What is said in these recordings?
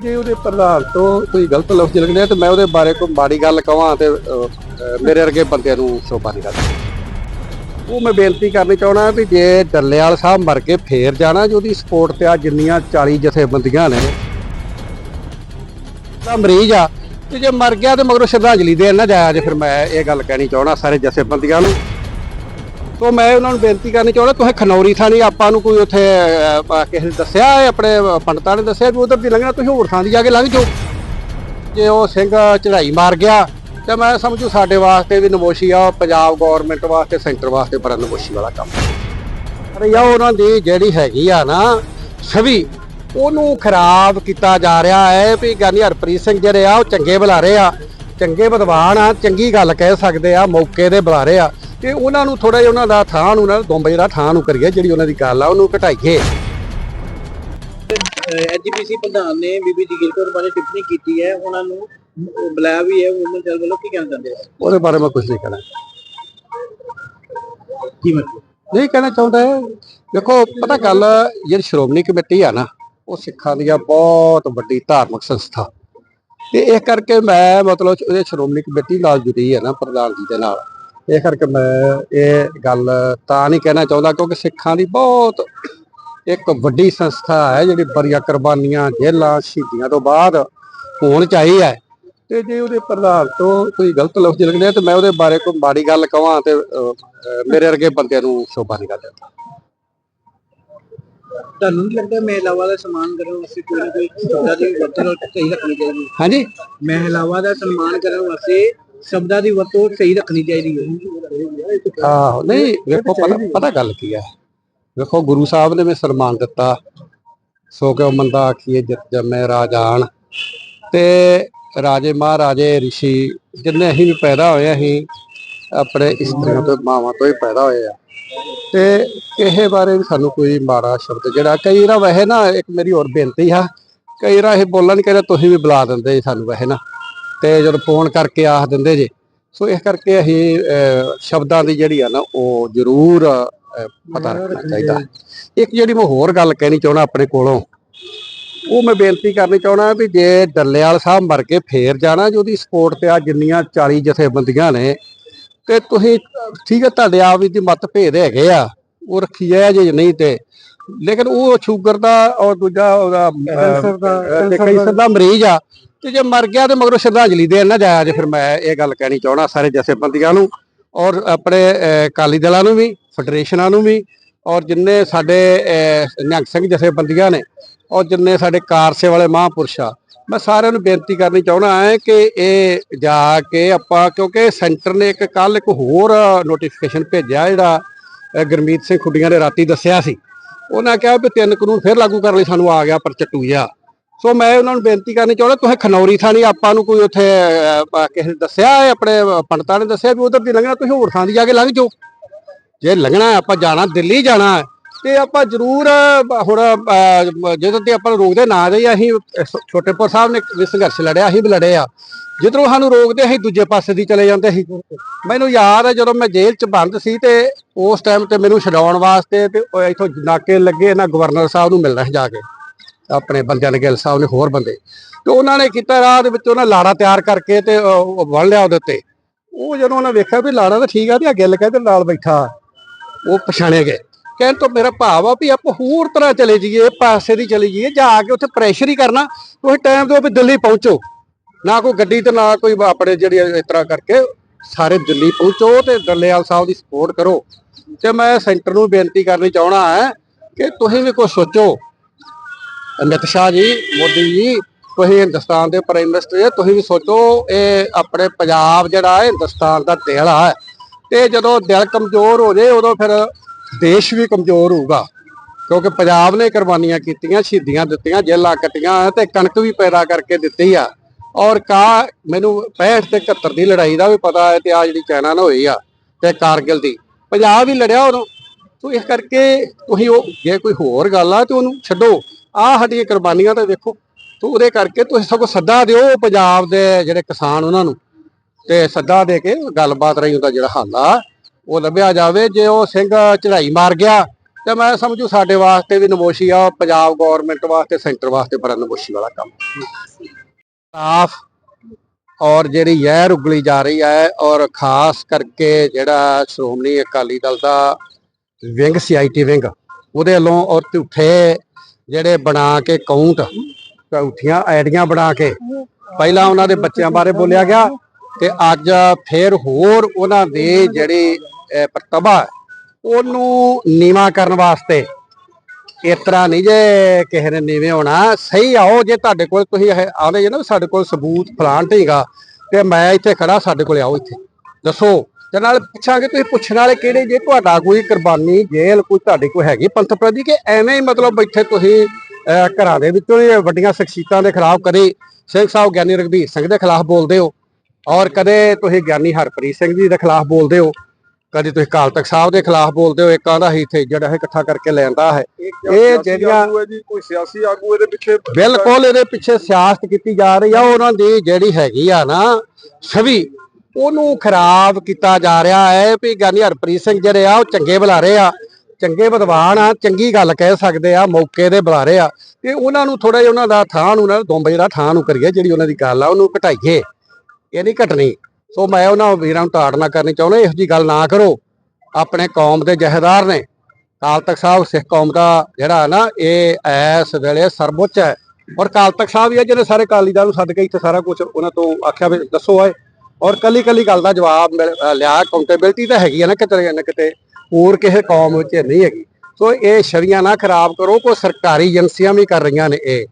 ਜੇ ਉਹਦੇ ਪ੍ਰਧਾਨ ਤੋਂ ਕੋਈ ਗਲਤ ਲਫ਼ਜ਼ ਨਿਕਲਿਆ ਤੇ ਮੈਂ ਉਹਦੇ ਬਾਰੇ ਕੋਈ ਮਾੜੀ ਗੱਲ ਕਵਾਂ ਤੇ ਮੇਰੇ ਵਰਗੇ ਬੰਦਿਆਂ ਨੂੰ ਸ਼ੋਭਾ ਨਹੀਂ ਕਰਦੀ। ਉਹ ਮੈਂ ਬੇਨਤੀ ਕਰਨੀ ਚਾਹਣਾ ਵੀ ਜੇ ਡੱਲੇਵਾਲ ਸਾਹਿਬ ਮਰ ਕੇ ਫੇਰ ਜਾਣਾ ਜੇ, ਉਹਦੀ ਸਪੋਰਟ ਤੇ ਆ ਜਿੰਨੀਆਂ 40 ਜਥੇਬੰਦੀਆਂ ਨੇ, ਤਾਂ ਮਰੀਜ਼ ਆ। ਤੇ ਜੇ ਮਰ ਗਿਆ ਤੇ ਮਗਰੋਂ ਸ਼ਰਧਾਂਜਲੀ ਦੇਣ ਨਾ ਜਾਇਆ ਜੇ, ਫਿਰ ਮੈਂ ਇਹ ਗੱਲ ਕਹਿਣੀ ਚਾਹਣਾ ਸਾਰੇ ਜਥੇਬੰਦੀਆਂ ਨੂੰ। ਤੋਂ ਮੈਂ ਉਹਨਾਂ ਨੂੰ ਬੇਨਤੀ ਕਰਨੀ ਚਾਹੁੰਦਾ, ਤੁਸੀਂ ਖਨੌਰੀ ਥਾਣੀ ਆਪਾਂ ਨੂੰ ਕੋਈ ਉੱਥੇ ਕਿਸੇ ਨੇ ਦੱਸਿਆ ਆਪਣੇ ਪੰਡਤਾਂ ਨੇ ਦੱਸਿਆ, ਵੀ ਉਧਰ ਦੀ ਲੰਘਣਾ, ਤੁਸੀਂ ਹੋਰ ਥਾਂ ਦੀ ਜਾ ਕੇ ਲੰਘ ਜਾਓ। ਜੇ ਉਹ ਸਿੰਘ ਚੜਾਈ ਮਾਰ ਗਿਆ, ਤੇ ਮੈਂ ਸਮਝੂ ਸਾਡੇ ਵਾਸਤੇ ਵੀ ਨਮੋਸ਼ੀ ਆ ਉਹ ਪੰਜਾਬ ਗਵਰਨਮੈਂਟ ਵਾਸਤੇ, ਸੈਂਟਰ ਵਾਸਤੇ ਬੜਾ ਨਮੋਸ਼ੀ ਵਾਲਾ ਕੰਮ ਪਰ ਯਾ ਉਹਨਾਂ ਦੀ ਜਿਹੜੀ ਹੈਗੀ ਆ ਨਾ ਛਵੀ ਉਹਨੂੰ ਖਰਾਬ ਕੀਤਾ ਜਾ ਰਿਹਾ ਹੈ ਵੀ ਗਿਆਨੀ ਹਰਪ੍ਰੀਤ ਸਿੰਘ ਜਿਹੜੇ ਆ, ਉਹ ਚੰਗੇ ਬੁਲਾਰੇ ਆ, ਚੰਗੇ ਵਿਦਵਾਨ ਆ, ਚੰਗੀ ਗੱਲ ਕਹਿ ਸਕਦੇ ਆ, ਮੌਕੇ ਦੇ ਬੁਲਾਰੇ ਆ। ਤੇ ਉਹਨਾਂ ਨੂੰ ਥੋੜਾ ਜਿਹਾ ਉਹਨਾਂ ਦਾ ਥਾਂ ਨੂੰ ਨਾ ਦੁੰਬੇ ਦਾ ਥਾਂ ਨੂੰ ਕਰੀਏ ਜਿਹੜੀ ਉਹਨਾਂ ਦੀ ਗੱਲ ਆ ਉਹਨੂੰ ਘਟਾਈਏ। ਐਜੀਪੀਸੀ ਪ੍ਰਧਾਨ ਨੇ ਬੀਬੀ ਜਗੀਰ ਕੌਰ ਬਾਰੇ ਟਿੱਪਣੀ ਕੀਤੀ ਹੈ। ਉਹਨਾਂ ਨੂੰ ਬੁਲਾਇਆ ਵੀ ਹੈ ਵੂਮਨ ਸੈਲ ਵੱਲੋਂ। ਕੀ ਕਹਿਣਾ ਚਾਹੁੰਦੇ ਹੋ? ਉਹਦੇ ਬਾਰੇ ਮੈਂ ਕੁਝ ਨਹੀਂ ਕਹਿਣਾ। ਕੀ ਮਤਲਬ? ਨਹੀਂ ਕਹਿਣਾ ਚਾਹੁੰਦਾ ਹੈ ਦੇਖੋ ਪਤਾ ਗੱਲ ਜਿਹੜੀ ਸ਼੍ਰੋਮਣੀ ਕਮੇਟੀ ਆ ਨਾ ਉਹ ਸਿੱਖਾਂ ਦੀ ਆ ਬਹੁਤ ਵੱਡੀ ਧਾਰਮਿਕ ਸੰਸਥਾ। ਤੇ ਇਹ ਕਰਕੇ ਮੈਂ ਮਤਲਬ ਉਹਦੇ ਸ਼੍ਰੋਮਣੀ ਕਮੇਟੀ ਨਾਲ ਜੁੜੀ ਹੈ ਨਾ ਪ੍ਰਧਾਨ ਜੀ ਦੇ ਨਾਲ। ਇਹ ਕਰਕੇ ਮੈਂ ਇਹ ਗੱਲ ਤਾਂ ਨਹੀਂ ਕਹਿਣਾ ਚਾਹੁੰਦਾ ਕਿਉਂਕਿ ਸਿੱਖਾਂ ਦੀ ਬਹੁਤ ਇੱਕ ਵੱਡੀ ਸੰਸਥਾ ਹੈ ਜਿਹੜੀ ਬੜੀਆਂ ਕੁਰਬਾਨੀਆਂ ਜੇਲਾਂ ਸ਼ਹੀਦੀਆਂ ਤੋਂ ਬਾਅਦ ਹੋਣ ਚਾਹੀ ਹੈ। ਤੇ ਜੇ ਉਹਦੇ ਪ੍ਰਧਾਨ ਤੋਂ ਕੋਈ ਗਲਤ ਲਫ਼ਜ਼ ਨਿਕਲਿਆ ਤੇ ਮੈਂ ਉਹਦੇ ਬਾਰੇ ਕੋਈ ਮਾੜੀ ਗੱਲ ਕਵਾਂ ਤੇ ਮੇਰੇ ਵਰਗੇ ਬੰਦਿਆਂ ਨੂੰ ਸ਼ੋਭਾ ਨਹੀਂ ਕਰਦਾ। ਤੁਹਾਨੂੰ ਨਹੀਂ ਲੱਗਦਾ ਮਹਿਲਾਵਾਂ ਦਾ ਸਨਮਾਨ ਕਰਨ ਵਾਸਤੇ ਕੋਈ ਨਾ ਕੋਈ ਸ਼ਬਦਾਂ ਦੀ ਵਰਤੋਂ ਸਹੀ ਰੱਖਣੀ ਚਾਹੀਦੀ ਹਾਂਜੀ। ਮਹਿਲਾਵਾਂ ਦਾ ਸਨਮਾਨ ਕਰਨ ਵਾਸਤੇ ਸ਼ਬਦਾਂ ਦੀ ਵਰਤੋਂ ਸਹੀ ਰੱਖਣੀ ਚਾਹੀਦੀ ਹੈ। ਆਹੋ, ਨਹੀਂ, ਵੇਖੋ, ਪਤਾ ਪਤਾ ਗੱਲ ਕੀ ਹੈ? ਵੇਖੋ, ਗੁਰੂ ਸਾਹਿਬ ਨੇ ਵੀ ਸਨਮਾਨ ਦਿੱਤਾ। ਸੋ ਕਿਉ ਮੰਦਾ ਆਖੀਏ, ਜਿਤ ਜੰਮੇ ਰਾਜਾਨ ਤੇ ਰਾਜੇ ਮਹਾਰਾਜੇ, ਰਿਸ਼ੀ ਜਿੰਨੇ ਅਸੀਂ ਵੀ ਪੈਦਾ ਹੋਏ ਅਸੀਂ ਆਪਣੇ ਇਸਤਰੀਆਂ ਤੋਂ ਮਾਵਾਂ ਤੋਂ ਹੀ ਪੈਦਾ ਹੋਏ ਆ। ਤੇ ਇਹ ਬਾਰੇ ਵੀ ਸਾਨੂੰ ਕੋਈ ਮਾੜਾ ਸ਼ਬਦ ਜਿਹੜਾ, ਕਈ ਵਾਰ ਵੈਸੇ ਨਾ, ਇੱਕ ਮੇਰੀ ਹੋਰ ਬੇਨਤੀ ਆ। ਕਈ ਵਾਰ ਇਹ ਬੋਲਣ ਨਹੀਂ ਕਹਿੰਦੇ, ਤੁਸੀਂ ਵੀ ਬੁਲਾ ਦਿੰਦੇ ਸਾਨੂੰ ਵੈਸੇ ਨਾ। ਤੇ ਜਦੋਂ ਫੋਨ ਕਰਕੇ ਆਖ ਦਿੰਦੇ ਜੇ ਸੋ ਇਸ ਕਰਕੇ ਅਸੀਂ ਸ਼ਬਦਾਂ ਦੀ ਜਿਹੜੀ ਆ ਨਾ ਉਹ ਜ਼ਰੂਰ ਪਤਾ ਰੱਖਣਾ ਚਾਹੀਦਾ। ਇੱਕ ਜਿਹੜੀ ਮੈਂ ਹੋਰ ਗੱਲ ਕਹਿਣੀ ਚਾਹਣਾ ਆਪਣੇ ਕੋਲੋਂ ਉਹ ਮੈਂ ਬੇਨਤੀ ਕਰਨੀ ਚਾਹਣਾ ਵੀ ਜੇ ਡੱਲੇਵਾਲ ਸਾਹਿਬ ਮਰ ਕੇ ਫੇਰ ਜਾਣਾ ਜੇ ਉਹਦੀ ਸਪੋਰਟ ਤੇ ਆ ਜਿੰਨੀਆਂ 40 ਜਥੇਬੰਦੀਆਂ ਨੇ ਤੇ ਤੁਸੀਂ ਠੀਕ ਹੈ ਤੁਹਾਡੇ ਆਪ ਵੀ ਦੀ ਮਤ ਭੇਦ ਹੈਗੇ ਆ ਉਹ ਰੱਖੀ ਹੈ ਜੇ ਨਹੀਂ ਤੇ। ਲੇਕਿਨ ਉਹ ਸ਼ੂਗਰ ਦਾ ਔਰ ਦੂਜਾ ਉਹਦਾ ਦਾ ਕੈਂਸਰ ਦਾ। ਮਰੀਜ਼ ਆ ਤੇ ਜੇ ਮਰ ਗਿਆ ਤੇ ਮਗਰੋਂ ਸ਼ਰਧਾਂਜਲੀ ਦੇਣ ਨਾ ਜਾਇਆ ਜੇ ਫਿਰ ਮੈਂ ਇਹ ਗੱਲ ਕਹਿਣੀ ਚਾਹਣਾ ਸਾਰੇ ਜਥੇਬੰਦੀਆਂ ਨੂੰ ਔਰ ਆਪਣੇ ਅਹ, ਅਕਾਲੀ ਦਲਾਂ ਨੂੰ ਵੀ ਫੈਡਰੇਸ਼ਨਾਂ ਨੂੰ ਵੀ ਔਰ ਜਿੰਨੇ ਸਾਡੇ ਨਿਹੰਗ ਸਿੰਘ ਜਥੇਬੰਦੀਆਂ ਨੇ ਔਰ ਜਿੰਨੇ ਸਾਡੇ ਕਾਰਸੇ ਵਾਲੇ ਮਹਾਂਪੁਰਸ਼ ਆ ਮੈਂ ਸਾਰਿਆਂ ਨੂੰ ਬੇਨਤੀ ਕਰਨੀ ਚਾਹੁੰਦਾ ਹੈ ਕਿ ਇਹ ਜਾ ਕੇ ਆਪਾਂ ਕਿਉਂਕਿ ਸੈਂਟਰ ਨੇ ਇੱਕ ਕੱਲ ਇੱਕ ਹੋਰ ਨੋਟੀਫਿਕੇਸ਼ਨ ਭੇਜਿਆ ਜਿਹੜਾ ਅਹ, ਗੁਰਮੀਤ ਸਿੰਘ ਖੁੱਡੀਆਂ ਨੇ ਰਾਤੀ ਦੱਸਿਆ ਸੀ। ਉਹਨਾਂ ਕਿਹਾ ਵੀ ਤਿੰਨ ਕਾਨੂੰਨ ਫਿਰ ਲਾਗੂ ਕਰਨ ਲਈ ਸਾਨੂੰ ਆ ਗਿਆ ਪਰਚਟੂ ਜਿਹਾ। ਸੋ ਮੈਂ ਉਹਨਾਂ ਨੂੰ ਬੇਨਤੀ ਕਰਨੀ ਚਾਹੁੰਦਾ ਤੁਸੀਂ ਖਨੌਰੀ ਥਾਣੀ ਆਪਾਂ ਨੂੰ ਕੋਈ ਉੱਥੇ ਕਿਸੇ ਨੇ ਦੱਸਿਆ ਹੈ, ਆਪਣੇ ਪੰਡਤਾਂ ਨੇ ਦੱਸਿਆ ਵੀ ਉਧਰ ਦੀ ਲੰਘਣਾ ਤੁਸੀਂ ਹੋਰ ਥਾਂ ਦੀ ਜਾ ਕੇ ਲੰਘ ਜਾਓ। ਜੇ ਲੰਘਣਾ ਆਪਾਂ ਜਾਣਾ ਦਿੱਲੀ ਜਾਣਾ ਤੇ ਆਪਾਂ ਜ਼ਰੂਰ ਹੁਣ ਅਹ, ਜਦੋਂ ਤੇ ਆਪਾਂ ਰੋਕਦੇ ਨਾ ਜਾਈ ਅਸੀਂ ਛੋਟੇਪੁਰ ਸਾਹਿਬ ਨੇ ਵੀ ਸੰਘਰਸ਼ ਲੜਿਆ ਅਸੀਂ ਵੀ ਲੜੇ ਆ। ਜਿੱਧਰੋਂ ਸਾਨੂੰ ਰੋਕਦੇ ਅਸੀਂ ਦੂਜੇ ਪਾਸੇ ਦੀ ਚਲੇ ਜਾਂਦੇ ਸੀ। ਮੈਨੂੰ ਯਾਦ ਹੈ ਜਦੋਂ ਮੈਂ ਜੇਲ੍ਹ 'ਚ ਬੰਦ ਸੀ ਤੇ ਉਸ ਟਾਈਮ ਤੇ ਮੈਨੂੰ ਛਡਾਉਣ ਵਾਸਤੇ ਤੇ ਉਹ ਇੱਥੋਂ ਨਾਕੇ ਲੱਗੇ ਨਾ ਗਵਰਨਰ ਸਾਹਿਬ ਨੂੰ ਮਿਲਣਾ ਸੀ ਜਾ ਕੇ। ਆਪਣੇ ਬੰਦਿਆਂ ਨੇ ਗਿੱਲ ਸਾਹਿਬ ਨੇ ਹੋਰ ਬੰਦੇ। ਤੇ ਉਹਨਾਂ ਨੇ ਕੀਤਾ ਰਾਹ ਦੇ ਵਿੱਚ ਉਹਨਾਂ ਲਾੜਾ ਤਿਆਰ ਕਰਕੇ ਤੇ ਉਹ ਵੜ ਲਿਆ ਉਹਦੇ ਉੱਤੇ। ਉਹ ਜਦੋਂ ਉਹਨਾਂ ਵੇਖਿਆ ਵੀ ਲਾੜਾ ਤਾਂ ਠੀਕ ਆ ਤੇ ਆ ਗਿੱਲ ਕਹਿੰਦੇ ਨਾਲ ਬੈਠਾ। ਉਹ ਪਛਾਣੇ ਗਏ। ਕਹਿਣ ਤੋਂ ਮੇਰਾ ਭਾਵ ਆ ਵੀ ਆਪਾਂ ਹੋਰ ਤਰ੍ਹਾਂ ਚਲੇ ਜਾਈਏ, ਪਾਸੇ ਦੀ ਚਲੇ ਜਾਈਏ, ਜਾ ਕੇ ਉੱਥੇ ਪ੍ਰੈਸ਼ਰ ਹੀ ਕਰਨਾ। ਤੁਸੀਂ ਟਾਈਮ ਦਿਓ ਵੀ ਦਿੱਲੀ ਪਹੁੰਚੋ। ਨਾ ਕੋਈ ਗੱਡੀ ਤੇ, ਨਾ ਕੋਈ ਆਪਣੇ ਜਿਹੜੀ ਇਸ ਤਰ੍ਹਾਂ ਕਰਕੇ ਸਾਰੇ ਦਿੱਲੀ ਪਹੁੰਚੋ ਤੇ ਡੱਲੇਵਾਲ ਸਾਹਿਬ ਦੀ ਸਪੋਰਟ ਕਰੋ। ਤੇ ਮੈਂ ਸੈਂਟਰ ਨੂੰ ਬੇਨਤੀ ਕਰਨੀ ਚਾਹਣਾ ਹੈ ਕਿ ਤੁਸੀਂ ਵੀ ਕੁਝ ਸੋਚੋ। ਅਮਿਤ ਸ਼ਾਹ ਜੀ, ਮੋਦੀ ਜੀ, ਤੁਸੀਂ ਹਿੰਦੁਸਤਾਨ ਦੇ ਪ੍ਰਾਈਮ ਮਿਨਿਸਟਰ ਜੀ, ਤੁਸੀਂ ਵੀ ਸੋਚੋ ਇਹ ਆਪਣੇ ਪੰਜਾਬ ਜਿਹੜਾ ਹੈ, ਹਿੰਦੁਸਤਾਨ ਦਾ ਦਿਲ ਹੈ ਤੇ ਜਦੋਂ ਦਿਲ ਕਮਜ਼ੋਰ ਹੋ ਜੇ, ਉਦੋਂ ਫਿਰ ਦੇਸ਼ ਵੀ ਕਮਜ਼ੋਰ ਹੋਊਗਾ। ਕਿਉਂਕਿ ਪੰਜਾਬ ਨੇ ਕੁਰਬਾਨੀਆਂ ਕੀਤੀਆਂ, ਸ਼ਹੀਦੀਆਂ ਦਿੱਤੀਆਂ ਜੇਲਾਂ ਕੱਟੀਆਂ, ਤੇ ਕਣਕ ਵੀ ਪੈਦਾ ਕਰਕੇ ਦਿੱਤੀ ਆ। ਔਰ ਕਾ ਮੈਨੂੰ 65 ਤੇ 71 ਦੀ ਲੜਾਈ ਦਾ ਵੀ ਪਤਾ ਹੈ, ਤੇ ਆ ਜਿਹੜੀ ਚਾਈਨਾ ਨਾਲ ਹੋਈ ਆ, ਤੇ ਕਾਰਗਿਲ ਦੀ। ਪੰਜਾਬ ਹੀ ਲੜਿਆ ਉਦੋਂ। ਤੋ ਇਸ ਕਰਕੇ ਤੁਸੀਂ ਉਹ, ਜੇ ਕੋਈ ਹੋਰ ਗੱਲ ਆ, ਤੇ ਉਹਨੂੰ ਛੱਡੋ। ਆਹ ਸਾਡੀਆਂ ਕੁਰਬਾਨੀਆਂ ਤਾਂ ਵੇਖੋ, ਤੋ ਉਹਦੇ ਕਰਕੇ ਤੁਸੀਂ ਸਗੋਂ ਸੱਦਾ ਦਿਓ ਪੰਜਾਬ ਦੇ ਜਿਹੜੇ ਕਿਸਾਨ ਉਹਨਾਂ ਨੂੰ ਤੇ ਸੱਦਾ ਦੇ ਕੇ ਗੱਲਬਾਤ ਰਹੀ ਉਹਦਾ ਜਿਹੜਾ ਹੱਲ ਆ, ਉਹ ਲੱਭਿਆ ਜਾਵੇ। ਜੇ ਉਹ ਸਿੰਘ ਚੜਾਈ ਮਾਰ ਗਿਆ, ਤੇ ਮੈਂ ਸਮਝੂ ਸਾਡੇ ਵਾਸਤੇ ਵੀ ਨਮੋਸ਼ੀ ਆ ਪੰਜਾਬ ਗਵਰਨਮੈਂਟ ਵਾਸਤੇ, ਸੈਂਟਰ ਵਾਸਤੇ ਬੜਾ ਨਮੋਸ਼ੀ ਵਾਲਾ ਕੰਮ। ਸਾਫ਼ ਔਰ ਜਿਹੜੀ ਜ਼ਹਿਰ ਉਗਲੀ ਜਾ ਰਹੀ ਹੈ ਔਰ ਖਾਸ ਕਰਕੇ ਜਿਹੜਾ ਸ਼੍ਰੋਮਣੀ ਅਕਾਲੀ ਦਲ ਦਾ ਵਿੰਗ ਸੀਆਈਟੀ ਵਿੰਗ, ਉਹਦੇ ਵੱਲੋਂ ਔਰ ਝੂਠੇ ਜਿਹੜੇ ਬਣਾ ਕੇ ਕਾਊਂਟ ਝੂਠੀਆਂ ਆਈਡੀਆਂ ਬਣਾ ਕੇ ਪਹਿਲਾਂ ਉਹਨਾਂ ਦੇ ਬੱਚਿਆਂ ਬਾਰੇ ਬੋਲਿਆ ਗਿਆ ਤੇ ਅੱਜ ਫਿਰ ਹੋਰ ਉਹਨਾਂ ਦੀ ਜਿਹੜੀ ਅਹ, ਪ੍ਰਤਿਭਾ ਉਹਨੂੰ ਨੀਵਾ ਕਰਨ ਵਾਸਤੇ ਇਸ ਤਰ੍ਹਾਂ ਨਹੀਂ ਜੇ ਕਿਸੇ ਨੇ ਨੀਵੇਂ ਹੋਣਾ ਸਹੀ ਆਓ ਜੇ ਤੁਹਾਡੇ ਕੋਲ ਤੁਸੀਂ ਇਹ ਆਉਂਦੇ ਜੇ ਨਾ ਸਾਡੇ ਕੋਲ ਸਬੂਤ ਫਲਾਣ ਢੀਗਾ ਤੇ ਮੈਂ ਇੱਥੇ ਖੜਾ ਸਾਡੇ ਕੋਲ ਆਓ ਇੱਥੇ। ਦੱਸੋ ਤੇ ਨਾਲ ਪੁੱਛਾਂਗੇ ਤੁਸੀਂ ਪੁੱਛਣ ਵਾਲੇ ਕਿਹੜੇ ਜੇ? ਤੁਹਾਡਾ ਕੋਈ ਕੁਰਬਾਨੀ ਜੇਲ੍ਹ ਕੋਈ ਤੁਹਾਡੇ ਕੋਲ ਹੈਗੀ ਪੰਥ ਪ੍ਰਤੀ ਕਿ ਐਵੇਂ ਹੀ ਮਤਲਬ ਬੈਠੇ ਤੁਸੀਂ ਘਰਾਂ ਦੇ ਵਿੱਚੋਂ ਹੀ ਵੱਡੀਆਂ ਸ਼ਖਸੀਅਤਾਂ ਦੇ ਖਿਲਾਫ ਕਦੇ ਸਿੰਘ ਸਾਹਿਬ ਗਿਆਨੀ ਰਘਬੀਰ ਸਿੰਘ ਦੇ ਖਿਲਾਫ ਬੋਲਦੇ ਹੋ? ਔਰ ਕਦੇ ਤੁਸੀਂ ਗਿਆਨੀ ਹਰਪ੍ਰੀਤ ਸਿੰਘ ਜੀ ਦੇ ਖਿਲਾਫ ਬੋਲਦੇ ਹੋ? ਕਦੇ ਤੁਸੀਂ ਕਾਲ ਤਖਤ ਸਾਹਿਬ ਦੇ ਖਿਲਾਫ ਬੋਲਦੇ ਹੋ? ਇੱਕ ਆਂਦਾ ਹੀ ਇੱਥੇ ਜਿਹੜਾ ਇਹ ਇਕੱਠਾ ਕਰਕੇ ਲੈਂਦਾ ਹੈ? ਇਹ ਜਿਹੜੀਆਂ ਕੋਈ ਸਿਆਸੀ ਆਗੂ ਇਹਦੇ ਪਿੱਛੇ ਬਿਲਕੁਲ ਇਹਦੇ ਪਿੱਛੇ ਸਿਆਸਤ ਕੀਤੀ ਜਾ ਰਹੀ ਆ ਉਹਨਾਂ ਦੀ ਜਿਹੜੀ ਹੈਗੀ ਆ ਨਾ ਛਵੀ ਉਹਨੂੰ ਖਰਾਬ ਕੀਤਾ ਜਾ ਰਿਹਾ ਹੈ ਵੀ ਗਿਆਨੀ ਹਰਪ੍ਰੀਤ ਸਿੰਘ ਜਿਹੜੇ ਆ, ਉਹ ਚੰਗੇ ਬੁਲਾਰੇ ਆ, ਚੰਗੇ ਵਿਦਵਾਨ ਆ, ਚੰਗੀ ਗੱਲ ਕਹਿ ਸਕਦੇ ਆ, ਮੌਕੇ ਦੇ ਬੁਲਾਰੇ ਆ, ਤੇ ਉਹਨਾਂ ਨੂੰ ਥੋੜਾ ਜਿਹਾ ਉਹਨਾਂ ਦਾ ਥਾਂ ਨੂੰ ਨਾ ਦੁੰਬ ਜਿਹੜਾ ਥਾਂ ਨੂੰ ਕਰੀਏ ਜਿਹੜੀ ਉਹਨਾਂ ਦੀ ਗੱਲ ਆ, ਉਹਨੂੰ ਘਟਾਈਏ, ਇਹ ਨਹੀਂ ਘਟਣੀ। ਸੋ ਮੈਂ ਉਹਨਾਂ ਵੀਰਾਂ ਨੂੰ ਤਾੜਨਾ ਕਰਨੀ ਚਾਹੁੰਦਾ, ਇਹੋ ਜੀ ਗੱਲ ਨਾ ਕਰੋ। ਆਪਣੇ ਕੌਮ ਦੇ ਜਹੇਦਾਰ ਨੇ, ਕਾਲ ਤਖਤ ਸਾਹਿਬ, ਸਿੱਖ ਕੌਮ ਦਾ ਜਿਹੜਾ ਨਾ, ਇਹ ਇਸ ਵੇਲੇ ਸਰਵਉੱਚ ਹੈ। ਔਰ ਕਾਲ ਤਖਤ ਸਾਹਿਬ ਹੀ ਆ ਜਿਹੜੇ ਸਾਰੇ ਅਕਾਲੀ ਦਲ ਨੂੰ ਸੱਦ ਕੇ ਇੱਥੇ ਸਾਰਾ ਕੁਝ ਉਹਨਾਂ ਤੋਂ ਆਖਿਆ ਵੀ ਦੱਸੋ ਆਏ। ਔਰ ਕੱਲੀ ਕੱਲੀ ਗੱਲ ਦਾ ਜਵਾਬ ਮਿਲ- ਲਿਆ ਅਕਾਊਂਟੇਬਿਲਟੀ ਤਾਂ ਹੈਗੀ ਆ ਨਾ ਕਿਤੇ ਨਾ ਕਿਤੇ ਹੋਰ ਕਿਸੇ ਕੌਮ ਵਿੱਚ ਨਹੀਂ ਹੈਗੀ। ਸੋ ਇਹ ਛਵੀਆਂ ਨਾ ਖਰਾਬ ਕਰੋ ਕੋਈ ਸਰਕਾਰੀ ਏਜੰਸੀਆਂ ਵੀ ਕਰ ਰਹੀਆਂ ਨੇ ਇਹ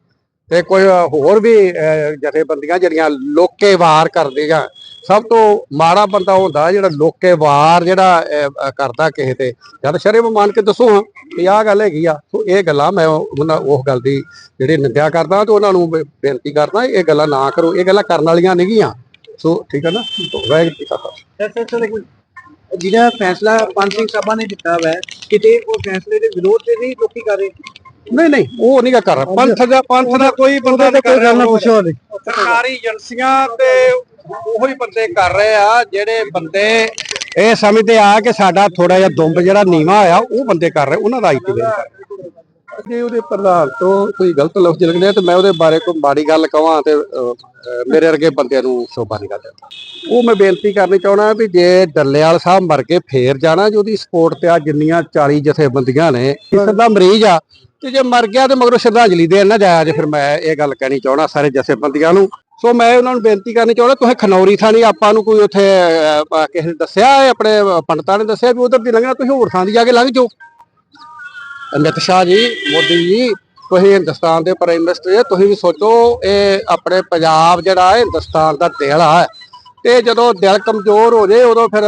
ਤੇ ਕੋਈ ਹੋਰ ਵੀ ਅਹ, ਜਥੇਬੰਦੀਆਂ ਜਿਹੜੀਆਂ ਲੋਕੇ ਵਾਰ ਕਰਦੀਆਂ ਸਭ ਤੋਂ ਮਾੜਾ ਬੰਦਾ ਹੁੰਦਾ ਜਿਹੜਾ ਲੋਕੇ ਵਾਰ ਜਿਹੜਾ ਕਰਦਾ ਕਿਸੇ ਤੇ। ਜਦ ਸ਼ਰੇ ਮੰਨ ਕੇ ਦੱਸੋ ਹਾਂ ਕਿ ਆਹ ਗੱਲ ਹੈਗੀ ਆ ਸੋ ਇਹ ਗੱਲਾਂ ਮੈਂ ਉਹਨਾਂ ਉਸ ਗੱਲ ਦੀ ਜਿਹੜੀ ਨਿੰਦਿਆ ਕਰਦਾ ਤੇ ਉਹਨਾਂ ਨੂੰ ਬੇਨਤੀ ਕਰਦਾ ਇਹ ਗੱਲਾਂ ਨਾ ਕਰੋ ਇਹ ਗੱਲਾਂ ਕਰਨ ਵਾਲੀਆਂ ਨਹੀਂਗੀਆਂ ਸੋ ਠੀਕ ਹੈ ਨਾ? ਵਾਹਿਗੁਰੂ ਜੀ ਕਾ ਖਾਲਸਾ ਸਰ ਸਰ ਸਰ ਜਿਹੜਾ ਫੈਸਲਾ ਪੰਜ ਸਿੰਘ ਸਾਹਿਬਾਂ ਨੇ ਦਿੱਤਾ ਵੈ ਕਿਤੇ ਉਹ ਫੈਸਲੇ ਦੇ ਵਿਰੋਧ ਤੇ ਨਹੀਂ ਲੋਕੀ ਕਰ ਰਹੇ? ਨਹੀਂ ਨਹੀਂ ਉਹ ਨਹੀਂ ਕਰ ਰਿਹਾ। ਪੰਥ ਦਾ ਪੰਥ ਦਾ ਕੋਈ ਬੰਦਾ ਨਹੀਂ ਕਰ ਰਿਹਾ। ਸਰਕਾਰੀ ਏਜੰਸੀਆਂ ਤੇ ਉਹੀ ਬੰਦੇ ਕਰ ਰਹੇ ਆ ਜਿਹੜੇ ਬੰਦੇ ਇਹ ਸਮਝਦੇ ਆ ਕਿ ਸਾਡਾ ਥੋੜਾ ਜਿਹਾ ਦੁੰਬ ਜਿਹੜਾ ਨੀਵਾ ਹੋਇਆ ਉਹ ਬੰਦੇ ਕਰ ਰਹੇ ਉਹਨਾਂ ਦਾ ਆਈਟੀ ਜੇ ਉਹਦੇ ਪ੍ਰਧਾਨ ਤੋਂ ਕੋਈ ਗਲਤ ਲਫ਼ਜ਼ ਨਿਕਲਿਆ ਤੇ ਮੈਂ ਉਹਦੇ ਬਾਰੇ ਕੋਈ ਮਾੜੀ ਗੱਲ ਕਵਾਂ ਤੇ ਮੇਰੇ ਵਰਗੇ ਬੰਦਿਆਂ ਨੂੰ ਸ਼ੋਭਾ ਨਹੀਂ ਕਰਦਾ। ਉਹ ਮੈਂ ਬੇਨਤੀ ਕਰਨੀ ਚਾਹਣਾ ਵੀ ਜੇ ਡੱਲੇਵਾਲ ਸਾਹਿਬ ਮਰ ਕੇ ਫੇਰ ਜਾਣਾ ਜੇ ਉਹਦੀ ਸਪੋਰਟ ਤੇ ਆ ਜਿੰਨੀਆਂ 40 ਜਥੇਬੰਦੀਆਂ ਨੇ ਇਸ ਦਾ ਮਰੀਜ਼ ਆ। ਤੇ ਜੇ ਮਰ ਗਿਆ ਤੇ ਮਗਰੋਂ ਸ਼ਰਧਾਂਜਲੀ ਦੇਣ ਨਾ ਜਾਇਆ ਜੇ, ਫਿਰ ਮੈਂ ਇਹ ਗੱਲ ਕਹਿਣੀ ਚਾਹਣਾ ਸਾਰੇ ਜਥੇਬੰਦੀਆਂ ਨੂੰ। ਸੋ ਮੈਂ ਉਹਨਾਂ ਨੂੰ ਬੇਨਤੀ ਕਰਨੀ ਚਾਹੁੰਦਾ, ਤੁਸੀਂ ਖਨੌਰੀ ਥਾਣੀ ਆਪਾਂ ਨੂੰ ਕੋਈ ਉੱਥੇ ਕਿਸੇ ਨੇ ਦੱਸਿਆ ਆਪਣੇ ਪੰਡਤਾਂ ਨੇ ਦੱਸਿਆ ਵੀ ਉਧਰ ਦੀ ਲੰਘਣਾ, ਤੁਸੀਂ ਹੋਰ ਥਾਂ ਦੀ ਜਾ ਕੇ ਲੰਘ ਜਾਓ। ਅਮਿਤ ਸ਼ਾਹ ਜੀ, ਮੋਦੀ ਜੀ, ਤੁਸੀਂ ਹਿੰਦੁਸਤਾਨ ਦੇ ਪ੍ਰਾਈਮ ਮਿਨਿਸਟਰ ਜੀ ਤੁਸੀਂ ਵੀ ਸੋਚੋ ਇਹ ਆਪਣੇ ਪੰਜਾਬ ਜਿਹੜਾ ਹੈ, ਹਿੰਦੁਸਤਾਨ ਦਾ ਦਿਲ ਆ। ਤੇ ਜਦੋਂ ਦਿਲ ਕਮਜ਼ੋਰ ਹੋ ਜੇ, ਉਦੋਂ ਫਿਰ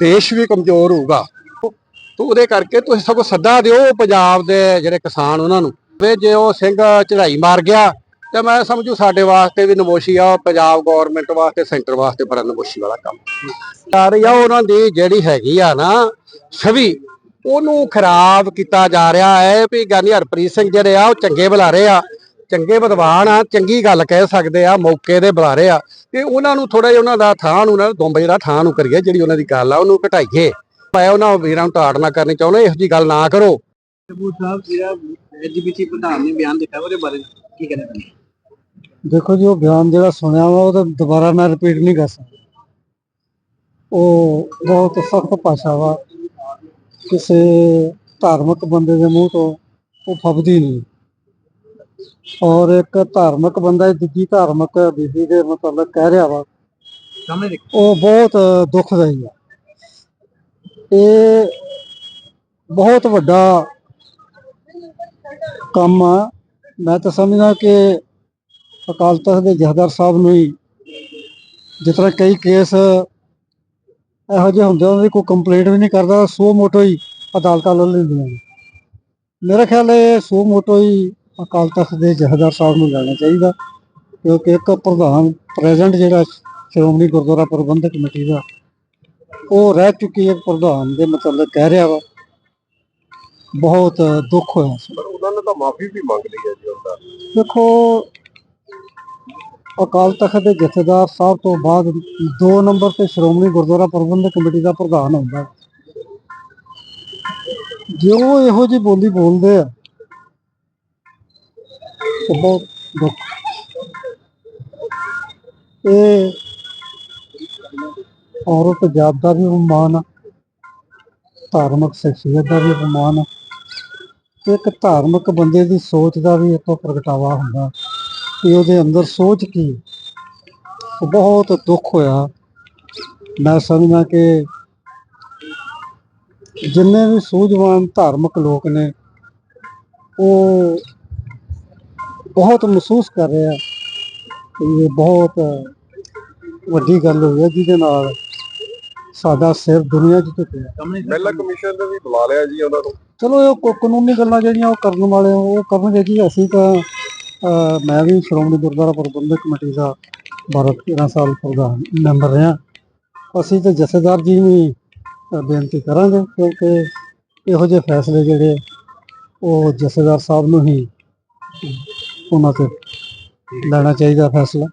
ਦੇਸ਼ ਵੀ ਕਮਜ਼ੋਰ ਹੋਊਗਾ। ਤੋ ਉਹਦੇ ਕਰਕੇ ਤੁਸੀਂ ਸਗੋਂ ਸੱਦਾ ਦਿਓ ਪੰਜਾਬ ਦੇ ਜਿਹੜੇ ਕਿਸਾਨ ਉਹਨਾਂ ਨੂੰ। ਵੀ ਜੇ ਉਹ ਸਿੰਘ ਚੜਾਈ ਮਾਰ ਗਿਆ, ਤੇ ਮੈਂ ਸਮਝੂ ਸਾਡੇ ਵਾਸਤੇ ਵੀ ਨਮੋਸ਼ੀ ਆ ਪੰਜਾਬ ਗਵਰਨਮੈਂਟ ਵਾਸਤੇ, ਸੈਂਟਰ ਵਾਸਤੇ ਬੜਾ ਨਮੋਸ਼ੀ ਵਾਲਾ ਕੰਮ। ਆ ਰਹੀ ਆ ਉਹਨਾਂ ਦੀ ਜਿਹੜੀ ਹੈਗੀ ਆ ਨਾ ਛਵੀ ਉਹਨੂੰ ਖਰਾਬ ਕੀਤਾ ਜਾ ਰਿਹਾ ਹੈ ਵੀ ਗਿਆਨੀ ਹਰਪ੍ਰੀਤ ਸਿੰਘ ਜਿਹੜੇ ਆ ਉਹ ਚੰਗੇ ਬੁਲਾਰੇ ਆ ਚੰਗੇ ਵਿਦਵਾਨ ਆ ਚੰਗੀ ਗੱਲ ਕਹਿ ਸਕਦੇ ਆ ਮੌਕੇ ਦੇ ਬੁਲਾਰੇ ਆ ਤੇ ਉਹਨਾਂ ਨੂੰ ਥੋੜਾ ਜਿਹਾ ਉਹਨਾਂ ਦਾ ਥਾਂ ਨੂੰ ਨਾ ਦੁੰਬ ਜਿਹੜਾ ਥਾਂ ਨੂੰ ਕਰੀਏ ਜਿਹੜੀ ਉਹਨਾਂ ਦੀ ਗੱਲ ਆ ਉਹਨੂੰ ਘਟਾਈਏ। ਮੈਂ ਉਹਨਾਂ ਵੀਰਾਂ ਨੂੰ ਤਾੜਨਾ ਕਰਨੀ ਚਾਹੁੰਦਾ ਇਹੋ ਜੀ ਗੱਲ ਨਾ ਕਰੋ। ਕਪੂਰ ਸਾਹਿਬ ਜਿਹੜਾ ਐਜੀਪੀਸੀ ਪ੍ਰਧਾਨ ਨੇ ਬਿਆਨ ਦਿੱਤਾ ਉਹਦੇ ਬਾਰੇ ਕੀ ਕਹਿਣਾ ਚਾਹੁੰਦੇ ਦੇਖੋ ਜੀ ਉਹ ਬਿਆਨ ਜਿਹੜਾ ਸੁਣਿਆ ਵਾ ਉਹ ਤਾਂ ਦੁਬਾਰਾ ਮੈਂ ਰਿਪੀਟ ਨਹੀਂ ਕਰ ਸਕਦਾ। ਉਹ ਬਹੁਤ ਸਖਤ ਭਾਸ਼ਾ ਵਾ। ਕਿਸੇ ਧਾਰਮਿਕ ਬੰਦੇ ਦੇ ਮੂੰਹ ਤੋਂ ਉਹ ਫਬਦੀ ਨਹੀਂ। ਔਰ ਇੱਕ ਧਾਰਮਿਕ ਬੰਦਾ ਦੂਜੀ ਧਾਰਮਿਕ ਬੀਬੀ ਦੇ ਮਤਲਬ ਕਹਿ ਰਿਹਾ ਵਾ ਉਹ ਬਹੁਤ ਦੁਖਦਾਈ ਆ। ਇਹ ਬਹੁਤ ਵੱਡਾ ਕੰਮ ਆ। ਮੈਂ ਤਾਂ ਸਮਝਦਾ ਕਿ ਅਕਾਲ ਤਖਤ ਦੇ ਜਹਦਰ ਸਾਹਿਬ ਨੂੰ ਹੀ ਜਿਸ ਤਰ੍ਹਾਂ ਕਈ ਕੇਸ ਇਹੋ ਜਿਹੇ ਹੁੰਦੇ ਉਹਨਾਂ ਦੀ ਕੋਈ ਕੰਪਲੇਂਟ ਵੀ ਨਹੀਂ ਕਰਦਾ ਸੋ ਮੋਟੋ ਹੀ ਅਦਾਲਤਾਂ ਲੈ ਲੈਂਦੀਆਂ ਨੇ ਮੇਰਾ ਖਿਆਲ ਹੈ ਸੋ ਮੋਟੋ ਹੀ ਅਕਾਲ ਤਖਤ ਦੇ ਜਹਦਰ ਸਾਹਿਬ ਨੂੰ ਲੈਣਾ ਚਾਹੀਦਾ ਕਿਉਂਕਿ ਇੱਕ ਪ੍ਰਧਾਨ ਪ੍ਰੈਜ਼ੈਂਟ ਜਿਹੜਾ ਸ਼੍ਰੋਮਣੀ ਗੁਰਦੁਆਰਾ ਪ੍ਰਬੰਧਕ ਕਮੇਟੀ ਦਾ ਉਹ ਰਹਿ ਚੁੱਕੀ ਇੱਕ ਪ੍ਰਧਾਨ ਦੇ ਮਤਲਬ ਕਹਿ ਰਿਹਾ ਵਾ। ਬਹੁਤ ਦੁੱਖ ਹੋਇਆ ਸੀ। ਪਰ ਉਹਨਾਂ ਨੇ ਤਾਂ ਮਾਫੀ ਵੀ ਮੰਗ ਲਈ ਹੈ ਜੀ ਉਹਦਾ ਦੇਖੋ ਅਕਾਲ ਤਖਤ ਦੇ ਜਥੇਦਾਰ ਸਾਹਿਬ ਤੋਂ ਬਾਅਦ ਦੋ ਨੰਬਰ ਤੇ ਸ਼੍ਰੋਮਣੀ ਗੁਰਦੁਆਰਾ ਪ੍ਰਬੰਧਕ ਕਮੇਟੀ ਦਾ ਪ੍ਰਧਾਨ ਹੁੰਦਾ ਹੈ। ਜੋ ਇਹੋ ਜਿਹੀ ਬੋਲੀ ਬੋਲਦੇ ਆ ਬਹੁਤ ਦੁੱਖ ਇਹ ਔਰਤ ਜਾਤ ਦਾ ਵੀ ਅਪਮਾਨ ਆ, ਧਾਰਮਿਕ ਸ਼ਖਸੀਅਤ ਦਾ ਵੀ ਅਪਮਾਨ ਆ ਇੱਕ ਧਾਰਮਿਕ ਬੰਦੇ ਦੀ ਸੋਚ ਦਾ ਵੀ ਇੱਥੋਂ ਪ੍ਰਗਟਾਵਾ ਹੁੰਦਾ ਕਿ ਉਹਦੇ ਅੰਦਰ ਸੋਚ ਕੀ। ਉਹ ਬਹੁਤ ਦੁੱਖ ਹੋਇਆ। ਮੈਂ ਸਮਝਦਾ ਕਿ ਜਿੰਨੇ ਵੀ ਸੂਝਵਾਨ ਧਾਰਮਿਕ ਲੋਕ ਨੇ ਉਹ ਬਹੁਤ ਮਹਿਸੂਸ ਕਰ ਰਹੇ ਆ ਇਹ ਬਹੁਤ ਵੱਡੀ ਗੱਲ ਹੋਈ ਹੈ ਜਿਹਦੇ ਨਾਲ ਸਾਡਾ ਸਿਰ ਦੁਨੀਆ 'ਚ ਝੁਕਿਆ ਮਹਿਲਾ ਕਮਿਸ਼ਨ ਨੇ ਵੀ ਬੁਲਾ ਲਿਆ ਜੀ ਉਹਨਾਂ ਨੂੰ। ਚਲੋ ਇਹ ਕੋ- ਕਾਨੂੰਨੀ ਗੱਲਾਂ ਜਿਹੜੀਆਂ ਉਹ ਕਰਨ ਵਾਲੇ ਉਹ ਕਰਨਗੇ ਜੀ। ਅਸੀਂ ਤਾਂ ਮੈਂ ਵੀ ਸ਼੍ਰੋਮਣੀ ਗੁਰਦੁਆਰਾ ਪ੍ਰਬੰਧਕ ਕਮੇਟੀ ਦਾ 12 13 ਸਾਲ ਪ੍ਰਧਾਨ ਮੈਂਬਰ ਰਿਹਾ। ਅਸੀਂ ਤਾਂ ਜਥੇਦਾਰ ਜੀ ਨੂੰ ਹੀ, ਬੇਨਤੀ ਕਰਾਂਗੇ ਕਿਉਂਕਿ ਇਹੋ ਜਿਹੇ ਫੈਸਲੇ ਜਿਹੜੇ ਉਹ ਜਥੇਦਾਰ ਸਾਹਿਬ ਨੂੰ ਹੀ ਉਹਨਾਂ ਤੇ ਲੈਣਾ ਚਾਹੀਦਾ ਫੈਸਲਾ।